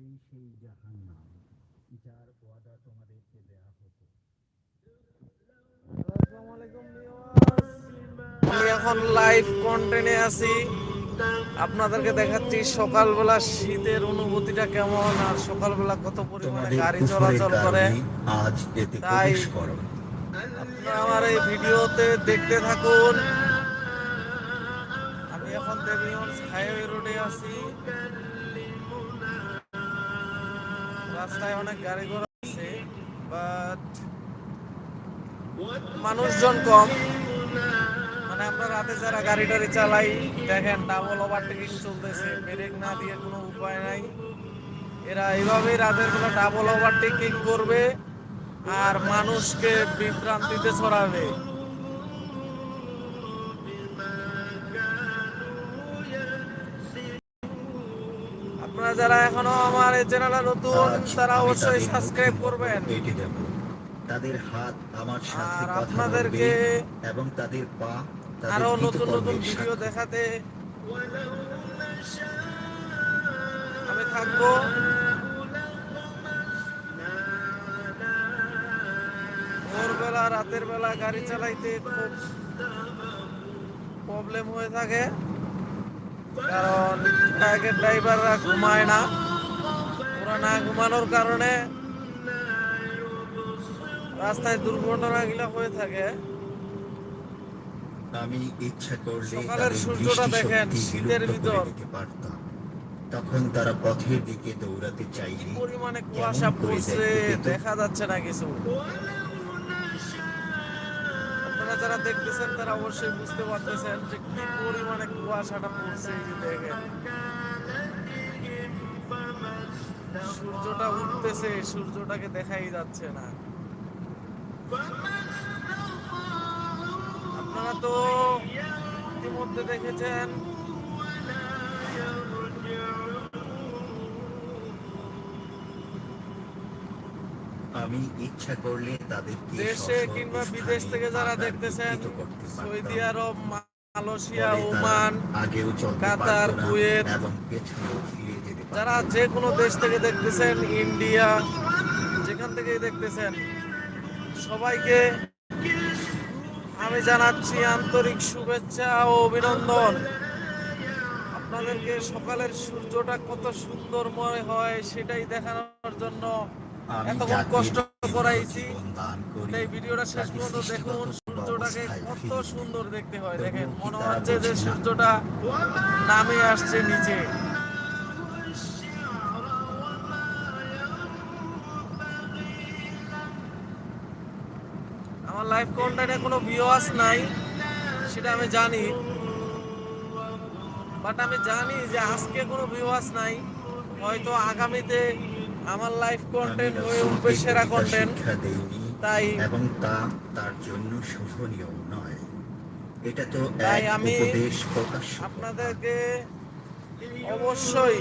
এই সেই জাহান্নাম যার ওয়াদা তোমাদেরকে দেয়া হতো। আমি এখন লাইভ কন্টেন্টে আছি। আপনাদেরকে দেখাচ্ছি সকালবেলা শীতের অনুভূতিটা কেমন আর সকালবেলা কত পরিমাণে গাড়ি চলাচল করে। আজ এতে তাই প্রবেশ করো। আপনারা আমার এই ভিডিওতে দেখতে থাকুন। আমি এখন দেবীগঞ্জ হাইওয়ে রোডে আছি। রাস্তায় অনেক গাড়ি ঘোড়া আছে বাট মানুষজন কম। মানে আমরা রাতে যারা গাড়ি টাড়ি চালাই, দেখেন ডাবল ওভারটেকিং চলতেছে ব্রেক না দিয়ে কোনো উপায় নাই। এরা এইভাবেই রাতের বেলা ডাবল ওভারটেকিং করবে আর মানুষকে বিভ্রান্তিতে ছড়াবে। যারা এখনও আমার এই চ্যানেলে নতুন তারা অবশ্যই সাবস্ক্রাইব করবেন। তাদের হাত আমার সাথে আর আপনাদেরকে এবং তাদের পা আরও নতুন নতুন ভিডিও দেখাতে আমি থাকব। ভোরবেলা রাতের বেলা গাড়ি চালাইতে খুব প্রবলেম হয়ে থাকে। কারণ ট্রাকের ড্রাইভাররা ঘুমায় না ওরা না ঘুমানোর কারণে রাস্তায় দুর্ঘটনাগুলো হয়ে থাকে আমি ইচ্ছা করলে সকালের সূর্যটা দেখেন, শীতের ভিতর। পারতাম। তখন তারা পথের দিকে দৌড়াতে কি চাইলে পরিমাণে কুয়াশা পড়ছে দেখা যাচ্ছে না কিছু যারা দেখতেছেন তারা অবশ্যই বুঝতে পারতেছেন যে কি পরিমাণে কুয়াশাটা পড়ছে দেখেন। সূর্যটা উঠতেছে, সূর্যটাকে দেখাই যাচ্ছে না। আপনারা তো ইতিমধ্যে দেখেছেন আমি ইচ্ছা করলে তাদেরকে দেশে কিংবা বিদেশ থেকে যারা দেখতেছেন। সৌদি আরব মালয়েশিয়া ওমান কাতার, কুয়েত, যারা যে কোনো দেশ থেকে দেখতেছেন ইন্ডিয়া যেখান থেকেই দেখতেছেন সবাইকে আমি জানাচ্ছি আন্তরিক শুভেচ্ছা ও অভিনন্দন আপনাদেরকে সকালের সূর্যটা কত সুন্দরময় হয় সেটাই দেখানোর জন্য এতক্ষণ কষ্ট করাইছি। এই ভিডিওটা শেষ পর্যন্ত দেখুন সূর্যটাকে কত সুন্দর দেখতে হয়। দেখেন মনে হচ্ছে যে সূর্যটা নামে আসছে নিচে। আমার লাইভ কন্টেন্টে কোনো ভিউয়ার্স নাই সেটা আমি জানি। বাট আমি জানি যে আজকে কোনো ভিউয়ার্স নাই। হয়তো আগামীতে আমার লাইফ কন্টেন্ট হয়ে উঠবে সেরা কন্টেন্ট তাই এবং তা তার জন্য শোভনীয় নয়। এটা তো তাই আমি আপনাদেরকে অবশ্যই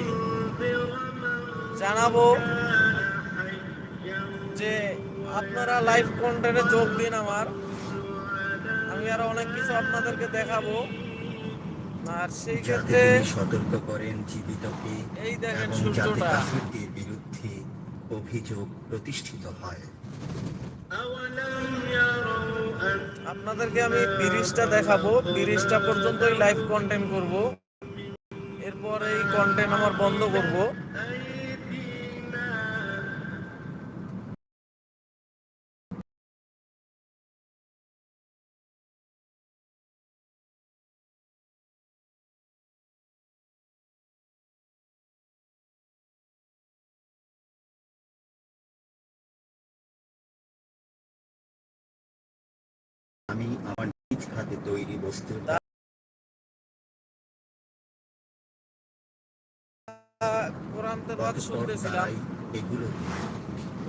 জানাব যে আপনারা লাইভ কন্টেন্টে যোগ দিন আমার। আমি আরও অনেক কিছু আপনাদেরকে দেখাবো। আর সেই ক্ষেত্রে সতর্ক করেন জীবিতকে এই দেখেন সূর্যটা। অভিযোগ প্রতিষ্ঠিত হয়। আপনাদেরকে আমি ব্রিজটা দেখাবো। ব্রিজটা পর্যন্তই লাইভ কন্টেন্ট করব। এরপর এই কন্টেন্ট আমার বন্ধ করব। আমি আমার নিজ হাতে তৈরি বস্তু কোরআন তেলাওয়াত শুনতেছিলাম। এগুলো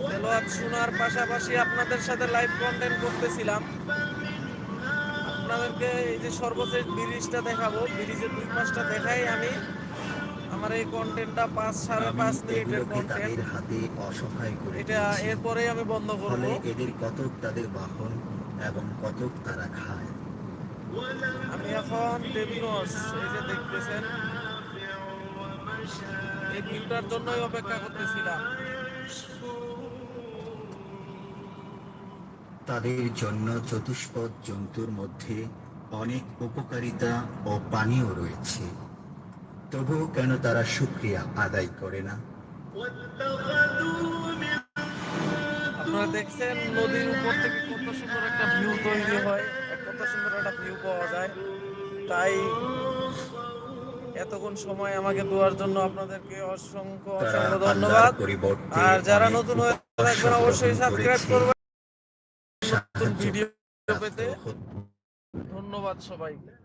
তেলাওয়াত শোনার পাশাপাশি আপনাদের সাথে লাইভ কন্টেন্ট করতেছিলাম। আপনাদেরকে এই যে সর্বশেষ ব্রিজটা দেখাবো ব্রিজের দুই পাশটা দেখাই আমি। আমার এই কন্টেন্টটা পাঁচ সাড়ে পাঁচ মিনিটের কন্টেন্ট হাতে অসহায় করে এটা দিয়েছি। এরপরেই আমি বন্ধ করব। এদের কত তাদের বাহন এবং কতক তারা খায়। আমি এখন এই যে দেখতেছেন এই ভিউটার জন্যই অপেক্ষা করতেছিলাম। তাদের জন্য চতুষ্পদ জন্তুর মধ্যে অনেক উপকারিতা ও পানীয় রয়েছে। তবুও কেন তারা শুক্রিয়া আদায় করে না? আপনারা দেখছেন নদীর উপর থেকে কত সুন্দর একটা ভিউ তৈরি হয় কত সুন্দর একটা ভিউ পাওয়া যায়। তাই এতক্ষণ সময় আমাকে দেওয়ার জন্য আপনাদেরকে অসংখ্য অসংখ্য ধন্যবাদ। আর যারা নতুন হয়ে থাকবেন অবশ্যই সাবস্ক্রাইব করবেন। নতুন ভিডিও পেতে ধন্যবাদ সবাইকে।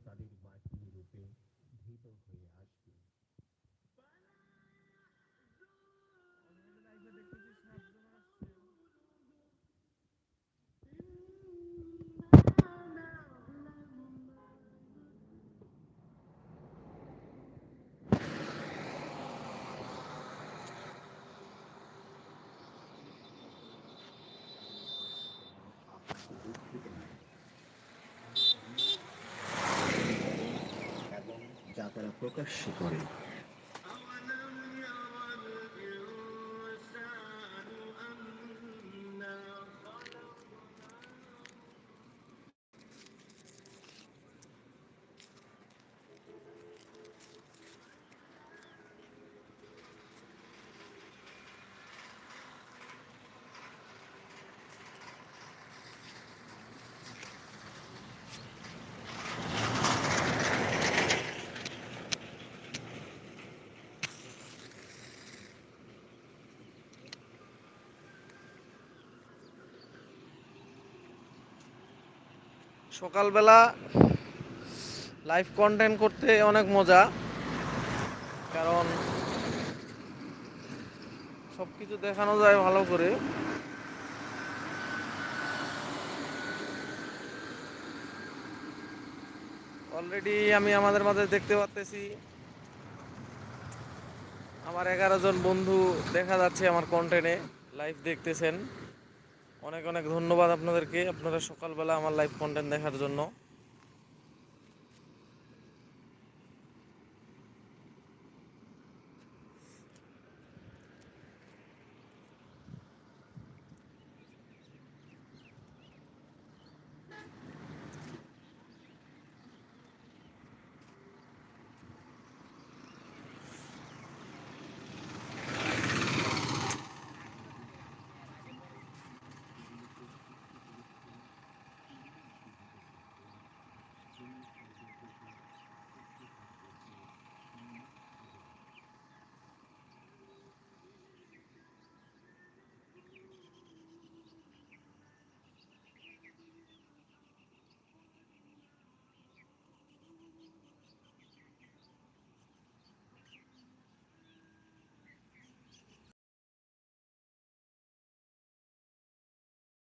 এগুলো তাদের বাহিনী রূপে ভীত হয়ে আসবে এবং যা তারা প্রকাশ্য করে। সকালবেলা লাইভ কন্টেন্ট করতে অনেক মজা, কারণ সব কিছু দেখানো যায় ভালো করে। অলরেডি আমি আমাদের মাঝে দেখতে পাচ্তেছি আমার এগারো জন বন্ধু দেখা যাচ্ছে আমার কন্টেন্টে লাইভ দেখতেছেন। অনেক অনেক ধন্যবাদ আপনাদেরকে। আপনারা সকালবেলা আমার লাইভ কন্টেন্ট দেখার জন্য।